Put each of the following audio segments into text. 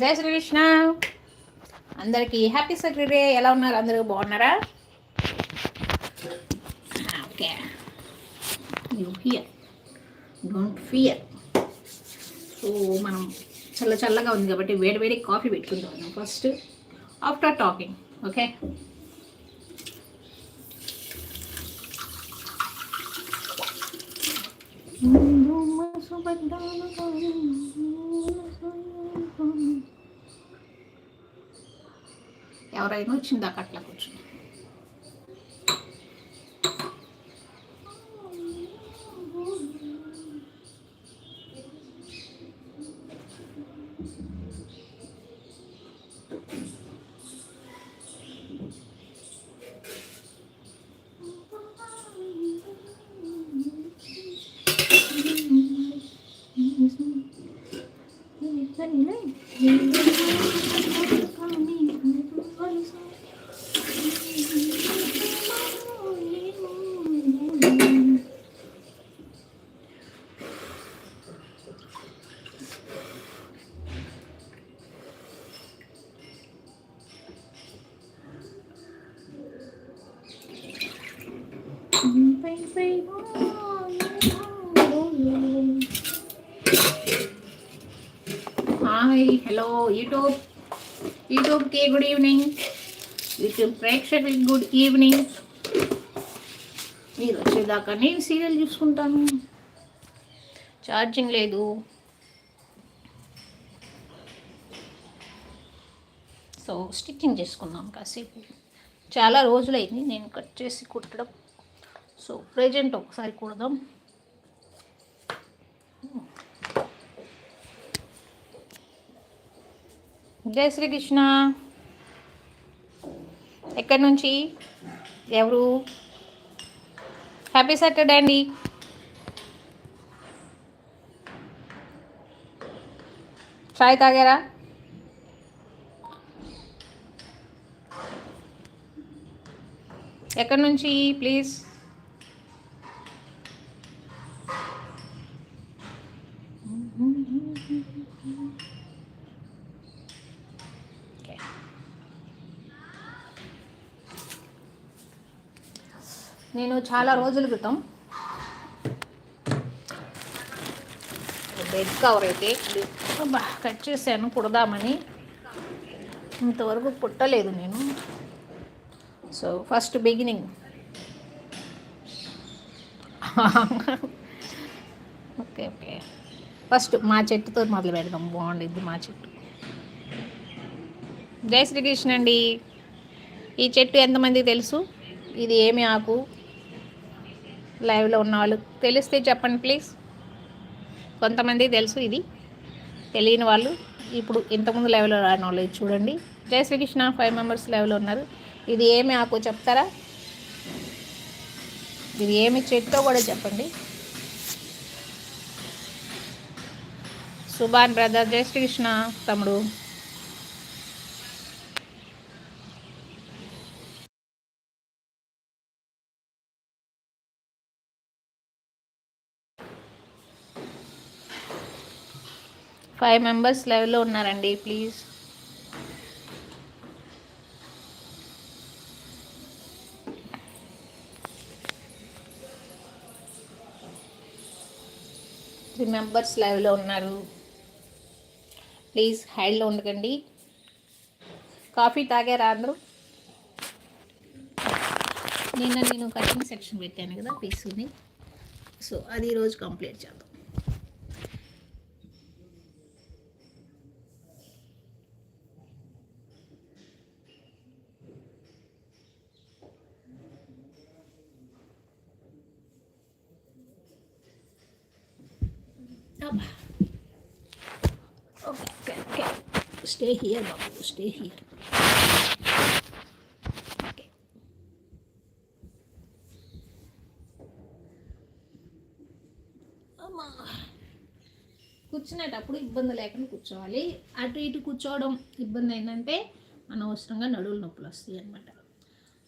జై శ్రీకృష్ణ. అందరికీ happy Saturday ఎలా ఉన్నారు? అందరూ బాగున్నారా? Okay you here don't fear so మనం చల్ల చల్లగా ఉంది కాబట్టి వేడి వేడి కాఫీ పెట్టుకుందాం ఫస్ట్ ఆఫ్టర్ టాకింగ్ ఓకే ఎవరైనా వచ్చిందాక అట్లా కూర్చుని హాయ్ హలో యూట్యూబ్ యూట్యూబ్కి గుడ్ ఈవినింగ్ యూట్యూబ్ ప్రేక్షకులకి గుడ్ ఈవినింగ్ మీరు వచ్చేదాకా నేను సీరియల్ చూసుకుంటాను. ఛార్జింగ్ లేదు. సో స్టిచ్చింగ్ చేసుకుందాం కాసేపు. చాలా రోజులైంది నేను కట్ చేసి కుట్టడం. సో ప్రజెంట్ ఒకసారి కుడదాం. జై శ్రీకృష్ణ. ఎక్కడి నుంచి? ఎవరు? హ్యాపీ సాటర్డే అండి. చాయ్ తాగారా? ఎక్కడి నుంచి ప్లీజ్ నేను చాలా రోజుల క్రితం బెడ్ కవర్ అయితే. కట్ చేశాను కుడదామని ఇంతవరకు పుట్టలేదు నేను. So first beginning okay okay first మా చెట్టుతో మొదలు పెడదాం. బాగుండిద్ది మా చెట్టు. జై శ్రీకృష్ణ అండి. ఈ చెట్టు ఎంతమందికి తెలుసు? ఇది ఏమి ఆకు? లైవ్లో ఉన్న వాళ్ళు తెలిస్తే చెప్పండి ప్లీజ్. కొంతమంది తెలుసు ఇది. తెలియని వాళ్ళు ఇప్పుడు ఇంతకుముందు లైవ్లో రాని వాళ్ళు ఇది చూడండి. జై శ్రీకృష్ణ ఫైవ్ మెంబర్స్ లైవ్లో ఉన్నారు. ఇది ఏమి ఆకు చెప్తారా? ఇది ఏమి చెట్టో కూడా చెప్పండి. సుభాన్ బ్రదర్ జై శ్రీకృష్ణ తమ్ముడు. ఫైవ్ మెంబర్స్ లైవ్లో ఉన్నారండి ప్లీజ్ త్రీ మెంబర్స్ లైవ్లో ఉన్నారు. ప్లీజ్ హైడ్లో ఉండకండి. కాఫీ తాగారా అందరూ? నిన్న నేను కటింగ్ సెక్షన్ పెట్టాను కదా పీసుని సో అది ఈరోజు కంప్లీట్ చేద్దాం. ఓకే ఓకే స్టే హియర్ బాబు స్టే హియర్ అమ్మా. కూర్చునేటప్పుడు ఇబ్బంది లేకుండా కూర్చోవాలి. అటు ఇటు కూర్చోవడం ఇబ్బంది ఏంటంటే అనవసరంగా నడువులు నొప్పులు వస్తాయి అన్నమాట.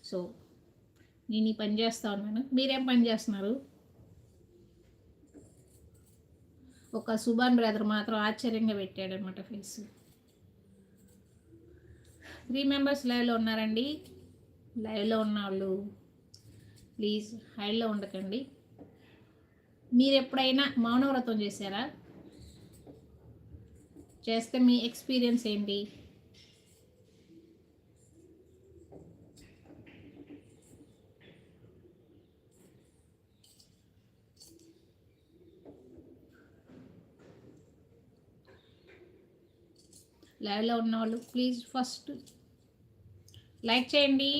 సో నేను ఈ పని చేస్తా ఉన్నాను. మీరేం పని చేస్తున్నారు? ఒక సుభాన్ బ్రదర్ మాత్రం ఆశ్చర్యంగా పెట్టాడనమాట ఫేస్. త్రీ మెంబర్స్ లైవ్లో ఉన్నారండి. లైవ్లో ఉన్న వాళ్ళు ప్లీజ్ హైడ్లో ఉండకండి. మీరు ఎప్పుడైనా మౌనవ్రతం చేశారా? చేస్తే మీ ఎక్స్పీరియన్స్ ఏంటి? లైవ్లో ఉన్నవాళ్ళు ప్లీజ్ ఫస్ట్ లైక్ చేయండి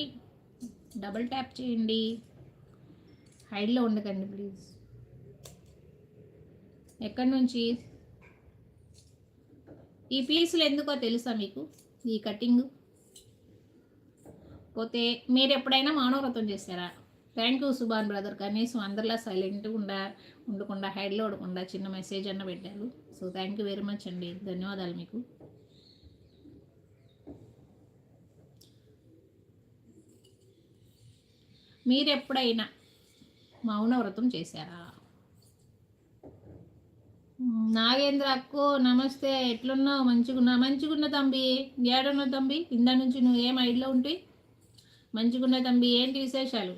డబుల్ ట్యాప్ చేయండి హైడ్లో ఉండకండి ప్లీజ్. ఎక్కడి నుంచి? ఈ పీసులు ఎందుకో తెలుసా మీకు? ఈ కటింగ్. పోతే మీరు ఎప్పుడైనా మానవవ్రతం చేశారా? థ్యాంక్ యూ సుభాన్ బ్రదర్ కనీసం అందరిలా సైలెంట్గా ఉండకుండా హైడ్లో ఉండకుండా చిన్న మెసేజ్ అన్న పెట్టారు. So thank you very much అండి. ధన్యవాదాలు మీకు. మీరెప్పుడైనా మౌన వ్రతం చేశారా నాగేంద్ర అక్కో నమస్తే ఎట్లున్నావు? మంచిగున్నా మంచిగున్న తంబి ఏడున్నావు తంబి ఇందా నుంచి నువ్వు ఏం ఐడిలో ఉంటే? మంచిగున్న తంబి ఏంటి విశేషాలు?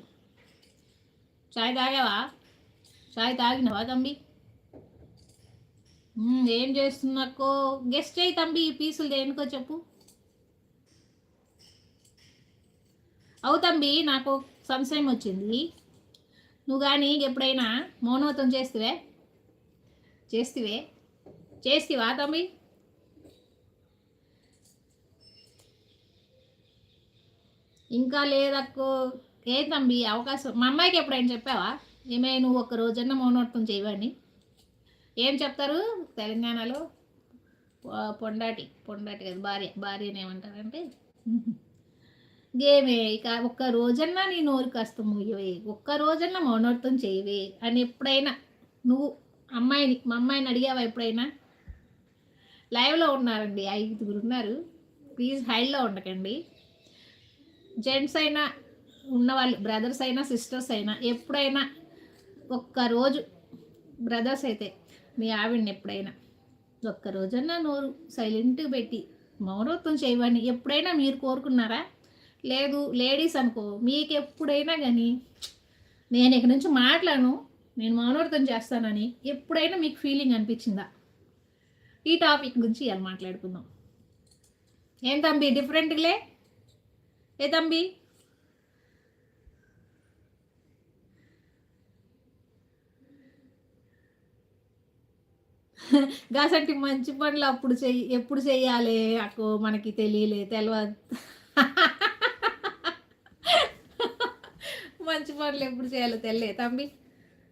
చాయ్ తాగావా? చాయ్ తాగినవా తంబి ఏం చేస్తున్నాకో గెస్ట్ అయ్యి తంబి ఈ పీసులు దేనికో చెప్పు. అవు తంబి నాకు సంశయం వచ్చింది. నువ్వు కానీ ఎప్పుడైనా మౌనవతం చేస్తువే? చేస్తివే? చేస్తివా తమ్మి? ఇంకా లేదక్కో. ఏ తమ్మి అవకాశం మా అమ్మాయికి ఎప్పుడైనా చెప్పావా? ఏమే నువ్వు ఒక్క రోజన్నా మౌనవ్రతం చేయవని? ఏం చెప్తారు తెలంగాణలో? పొండాటి పొండాటి కదా భార్య భార్యని ఏమంటారంటే? గేమే ఇక ఒక్క రోజన్నా నీ నోరు కాస్త మూయవే ఒక్క రోజన్నా మౌనవ్రతం చేయవే అని ఎప్పుడైనా నువ్వు అమ్మాయిని మా అమ్మాయిని అడిగావా ఎప్పుడైనా? లైవ్లో ఉన్నారండి ఐదుగురు ఉన్నారు. ప్లీజ్ హైలో ఉండకండి. జెంట్స్ అయినా ఉన్నవాళ్ళు బ్రదర్స్ అయినా సిస్టర్స్ అయినా ఎప్పుడైనా ఒక్కరోజు బ్రదర్స్ అయితే మీ ఆవిడని ఎప్పుడైనా ఒక్క రోజన్నా నోరు సైలెంట్గా పెట్టి మౌనవ్రతం చేయవని ఎప్పుడైనా మీరు కోరుకున్నారా? లేదు లేడీస్ అనుకో మీకు ఎప్పుడైనా కానీ నేను ఇక్కడి నుంచి మాట్లాడను నేను మౌనవ్రతం చేస్తానని ఎప్పుడైనా మీకు ఫీలింగ్ అనిపించిందా? ఈ టాపిక్ గురించి ఇలా మాట్లాడుకుందాం. ఏం తంబి డిఫరెంట్లే ఏ తంబి గాసంటి మంచి పనులు అప్పుడు చెయ్యి ఎప్పుడు చెయ్యాలి అక్కో మనకి తెలియలే తెలియదు మంచి పనులు ఎప్పుడు చేయాలో తెలియలే తంబి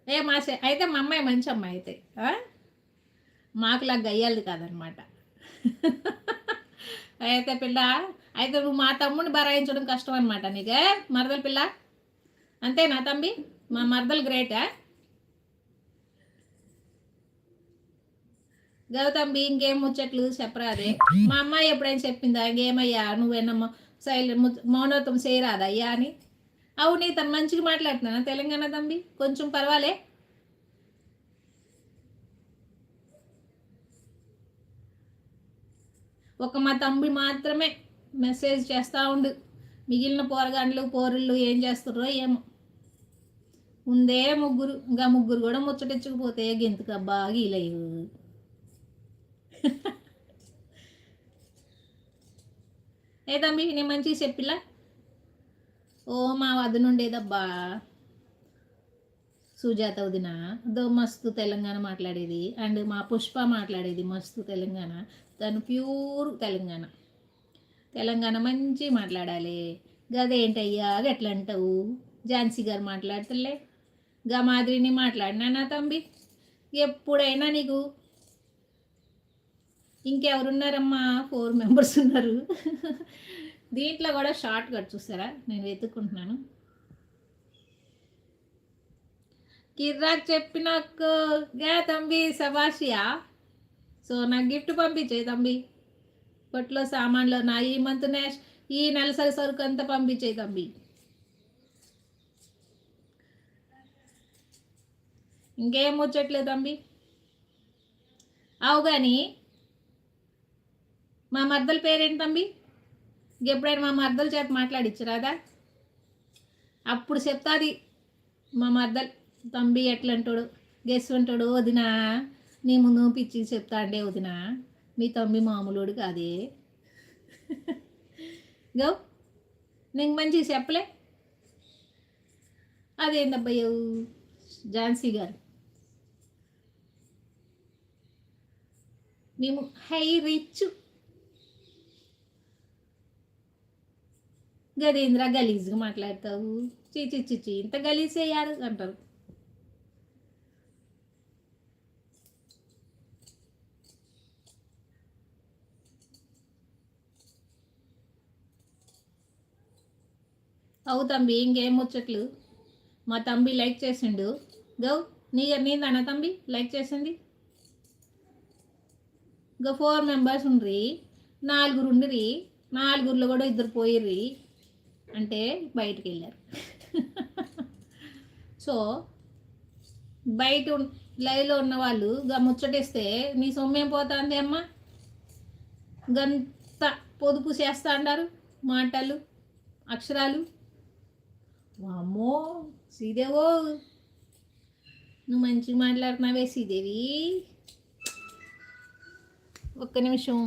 ఏ మా అయితే మా అమ్మాయి మంచి అమ్మాయి అయితే మాకు మాకులా గయ్యాలి కాదనమాట. అయితే పిల్ల అయితే నువ్వు మా తమ్ముడిని బరాయించడం కష్టం అనమాట నీకే. మరదల పిల్ల అంతేనా తమ్మి? మా మరదలు గ్రేటా గౌతమ్మి ఇంకేం ముచ్చట్లు చెప్పరాదే? మా అమ్మాయి ఎప్పుడైనా చెప్పిందా? ఇంకేమయ్యా నువ్వేనమ్మా శైలి మౌనత్వం చేయరాదయ్యా అని? అవును తను మంచిగా మాట్లాడుతున్నానా? తెలంగాణ తంబి కొంచెం పర్వాలే. ఒక మా తమ్ముడు మాత్రమే మెసేజ్ చేస్తూ ఉండు. మిగిలిన పోరగాండ్లు పోరుళ్ళు ఏం చేస్తున్నారో ఏమో. ఉందే ముగ్గురు ఇంకా ముగ్గురు కూడా ముచ్చటించకపోతే గెంతుకబ్బా గీలేవు ఏ తమ్మి నేను మంచిగా చెప్పిలా? ఓ మా వద్ద నుండేదబ్బా. సుజాత వదిన దో మస్తు తెలంగాణ మాట్లాడేది. అండ్ మా పుష్ప మాట్లాడేది మస్తు తెలంగాణ. తను ప్యూర్ తెలంగాణ. తెలంగాణ మంచి మాట్లాడాలి. గదేంటయ్యా గట్లా అంటావు ఝాన్సీ గారు మాట్లాడతలే. గా మాదిరిని మాట్లాడినా నా తంబి? ఎప్పుడైనా నీకు? ఇంకెవరున్నారమ్మా? ఫోర్ మెంబర్స్ ఉన్నారు. దీంట్లో కూడా షార్ట్ కట్ చూసారా నేను వెతుక్కుంటున్నాను. కిర్రాక్ చెప్పినాక గా తంబి సబాషియా. సో నాకు గిఫ్ట్ పంపించే తంబి. కొట్లో సామాన్లు నా ఈ మంత్ నేష్ ఈ నెలసరి సరుకు అంతా పంపించే తంబి. ఇంకేం ముచ్చట్లేదు తంబి? అవు కానీ మా మర్దల పేరేంటి తంబి? ఎప్పుడైనా మా మర్దల చేత మాట్లాడిచ్చరాదా అప్పుడు చెప్తాది మా మర్దలు తంబి ఎట్లంటాడు? గెస్ అంటాడు వదినా నీ ముందు పిచ్చి చెప్తా అంటే వదినా మీ తమ్మి మామూలుడు కాదే. గౌ నీకు మంచి చెప్పలే? అదేందబ్బయ్యో ఝాన్సీ గారు. మేము హై రిచ్ గదేంద్ర గలీజ్గా మాట్లాడతావు? చీచి చిచి ఇంత గలీజ్ అయ్యారు అంటారు. అవు తంబి ఇంకేం ముచ్చట్లు? మా తంబి లైక్ చేసిండు. గౌ నీ నీదన్న తంబి లైక్ చేసింది? ఇంకా ఫోర్ మెంబర్స్ ఉండ్రి నాలుగురు ఉండిరి నాలుగురులో కూడా ఇద్దరు పోయిర్రి. అంటే బయటికి వెళ్ళారు సో బయట లైవ్లో ఉన్న వాళ్ళు గా ముచ్చటేస్తే నీ సొమ్మేం పోతుంది అమ్మ? గంత పొదుపు చేస్తా అన్నారు మాటలు అక్షరాలు. వామ్మో శ్రీదేవో! నువ్వు మంచిగా మాట్లాడుతున్నావే శ్రీదేవి. ఒక్క నిమిషం.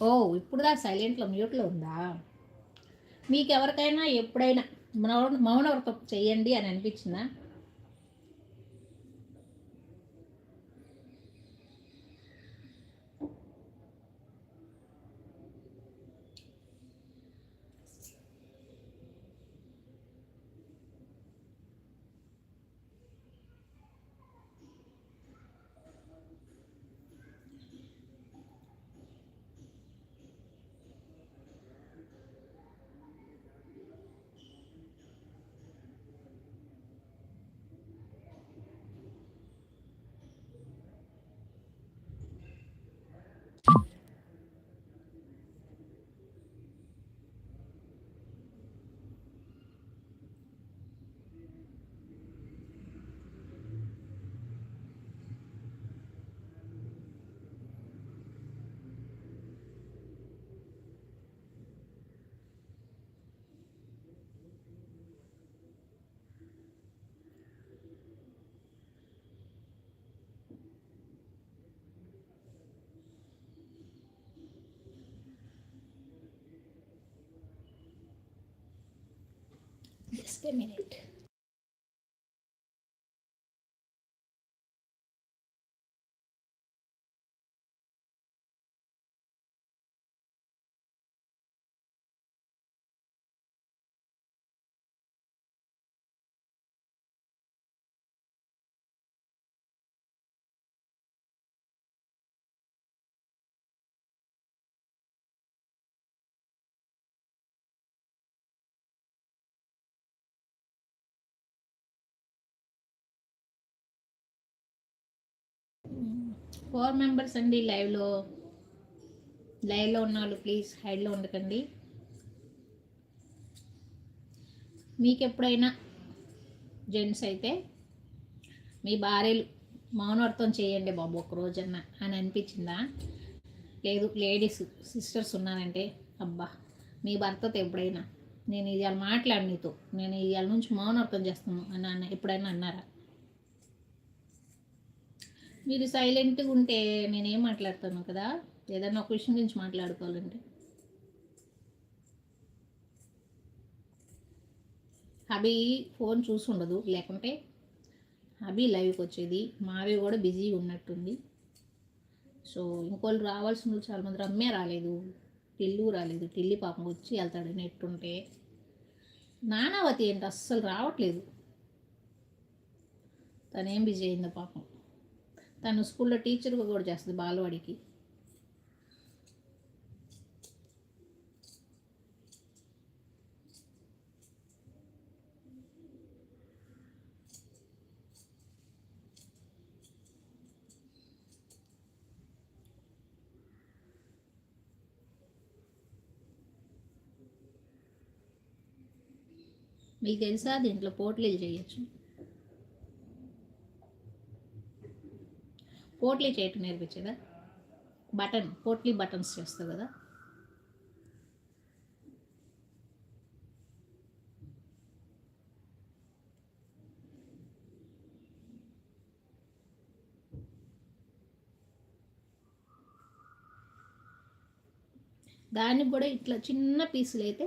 ఓ ఇప్పుడు దా సైలెంట్లో మ్యూట్లో ఉందా? మీకు ఎవరికైనా ఎప్పుడైనా మౌన మౌనవ్రతం చేయండి అని అనిపించిందా? జస్ట్ ఏ ఫోర్ మెంబర్స్ అండి లైవ్లో లైవ్లో ఉన్న వాళ్ళు ప్లీజ్ హైడ్లో ఉండకండి. మీకు ఎప్పుడైనా జెంట్స్ అయితే మీ భార్యలు మౌనవ్రతం చేయండి బాబు ఒక రోజన్నా అని అనిపించిందా? లేదు లేడీస్ సిస్టర్స్ ఉన్నానంటే అబ్బా మీ భర్తతో ఎప్పుడైనా నేను ఇవాళ మాట్లాడి నీతో నేను ఇవాళ నుంచి మౌనార్థం చేస్తాను అని అన్న ఎప్పుడైనా అన్నారా? మీరు సైలెంట్గా ఉంటే నేనేం మాట్లాడతాను కదా? ఏదన్నా ఒక విషయం గురించి మాట్లాడుకోవాలంటే. అభి ఫోన్ చూసి ఉండదు లేకుంటే అభి లైవ్కి వచ్చేది. మావి కూడా బిజీగా ఉన్నట్టుంది. సో ఇంకోళ్ళు రావాల్సిన వాళ్ళు చాలామంది రమ్మే రాలేదు. టిల్లు రాలేదు. టిల్లి పాపం వచ్చి వెళ్తాడు నెట్టుంటే నానావతి ఏంటి? అస్సలు రావట్లేదు. తనేం బిజీ అయిందో పాపం. తను స్కూల్లో టీచర్గా కూడా చేస్తుంది బాలవాడికి. మీకు తెలుసా? దీంట్లో పోట్లీలు చేయొచ్చు. పోట్లీ చేయటం నేర్పించేదా? బటన్ పోట్లీ బటన్స్ చేస్తావు కదా? దానికి కూడా ఇట్లా చిన్న పీసులు అయితే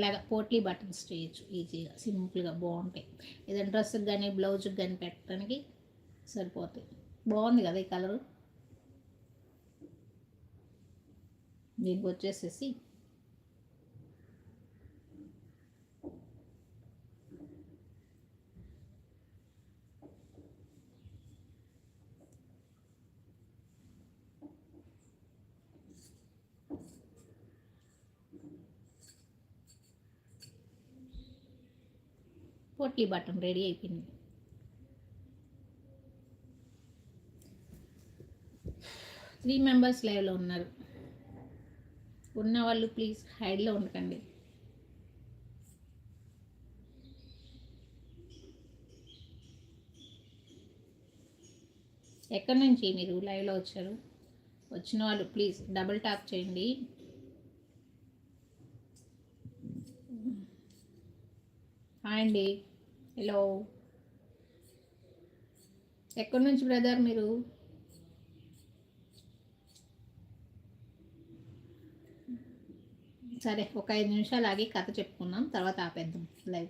ఇట్లాగా పోట్లీ బటన్స్ చేయొచ్చు. ఈజీగా సింపుల్గా బాగుంటాయి ఏదైనా డ్రెస్కి కానీ బ్లౌజ్కి కానీ పెట్టడానికి సరిపోతాయి. బాగుంది కదా ఈ కలరు? దీనికి వచ్చేసేసి పోట్లీ బటన్ రెడీ అయిపోయింది. త్రీ మెంబర్స్ లైవ్లో ఉన్నారు. ఉన్న వాళ్ళు ప్లీజ్ హైడ్లో ఉండకండి. ఎక్కడి నుంచి మీరు లైవ్లో వచ్చారు? వచ్చిన వాళ్ళు ప్లీజ్ డబుల్ ట్యాప్ చేయండి. హాయ్ అండి. హలో. ఎక్కడి నుంచి బ్రదర్ మీరు? సరే ఒక ఐదు నిమిషాలు ఆగి కథ చెప్పుకుందాం తర్వాత ఆపేద్దాం లైవ్.